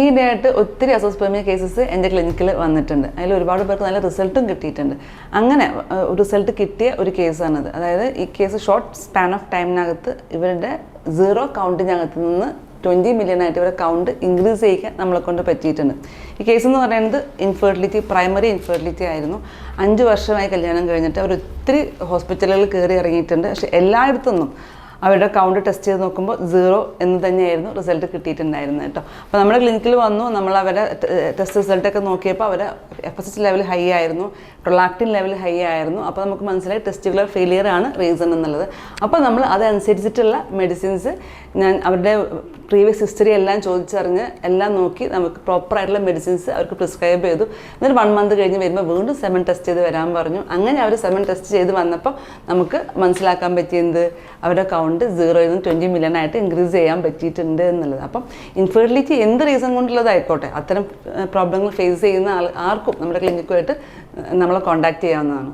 ഈയിടെയായിട്ട് ഒത്തിരി അസോസ്പെർമിയ കേസസ് എന്റെ ക്ലിനിക്കിൽ വന്നിട്ടുണ്ട്. അതിൽ ഒരുപാട് പേർക്ക് നല്ല റിസൾട്ടും കിട്ടിയിട്ടുണ്ട്. അങ്ങനെ റിസൾട്ട് കിട്ടിയ ഒരു കേസാണത്. അതായത് ഈ കേസ് ഷോർട്ട് സ്പാൻ ഓഫ് ടൈമിനകത്ത് ഇവരുടെ സീറോ കൗണ്ടിനകത്ത് നിന്ന് ട്വന്റി മില്യൺ ആയിട്ട് ഇവരുടെ കൗണ്ട് ഇൻക്രീസ് ചെയ്യിക്കാൻ നമ്മളെ കൊണ്ട് പറ്റിയിട്ടുണ്ട്. ഈ കേസ് എന്ന് പറയുന്നത് ഇൻഫെർട്ടിലിറ്റി പ്രൈമറി ഇൻഫെർട്ടിലിറ്റി ആയിരുന്നു. അഞ്ച് വർഷമായി കല്യാണം കഴിഞ്ഞിട്ട് അവർ ഒത്തിരി ഹോസ്പിറ്റലുകളിൽ കയറി ഇറങ്ങിയിട്ടുണ്ട്. പക്ഷെ എല്ലായിടത്തുനിന്നും അവരുടെ കൗണ്ട് ടെസ്റ്റ് ചെയ്ത് നോക്കുമ്പോൾ സീറോ എന്ന് തന്നെയായിരുന്നു റിസൾട്ട് കിട്ടിയിട്ടുണ്ടായിരുന്നത് കേട്ടോ. അപ്പോൾ നമ്മുടെ ക്ലിനിക്കിൽ വന്നു നമ്മൾ അവരെ ടെസ്റ്റ് റിസൾട്ടൊക്കെ നോക്കിയപ്പോൾ അവരെ F S H level high ആയിരുന്നു പ്രൊലാക്റ്റിൻ ലെവൽ ഹൈ ആയിരുന്നു. അപ്പോൾ നമുക്ക് മനസ്സിലായി ടെസ്റ്റുകൾ ഫെയിലിയർ ആണ് റീസൺ എന്നുള്ളത്. അപ്പോൾ നമ്മൾ അതനുസരിച്ചിട്ടുള്ള മെഡിസിൻസ് ഞാൻ അവരുടെ പ്രീവിയസ് ഹിസ്റ്ററി എല്ലാം ചോദിച്ചറിഞ്ഞ് എല്ലാം നോക്കി നമുക്ക് പ്രോപ്പർ ആയിട്ടുള്ള മെഡിസിൻസ് അവർക്ക് പ്രിസ്ക്രൈബ് ചെയ്തു. എന്നിട്ട് വൺ മന്ത് കഴിഞ്ഞ് വരുമ്പോൾ വീണ്ടും സെവൻ ടെസ്റ്റ് ചെയ്ത് വരാൻ പറഞ്ഞു. അങ്ങനെ അവർ സെവൻ ടെസ്റ്റ് ചെയ്ത് വന്നപ്പോൾ നമുക്ക് മനസ്സിലാക്കാൻ പറ്റിയത് അവരുടെ കൗണ്ട് സീറോയിൽ നിന്ന് ട്വന്റി മില്യൺ ആയിട്ട് ഇൻക്രീസ് ചെയ്യാൻ പറ്റിയിട്ടുണ്ട് എന്നുള്ളത്. അപ്പം ഇൻഫെർട്ടിലിറ്റി എന്ത് റീസൺ കൊണ്ടുള്ളതായിക്കോട്ടെ അത്തരം പ്രോബ്ലങ്ങൾ ഫേസ് ചെയ്യുന്ന ആൾ ആർക്കും നമ്മുടെ ക്ലിനിക്കുമായിട്ട് നമ്മളെ കോൺടാക്ട് ചെയ്യാവുന്നതാണ്.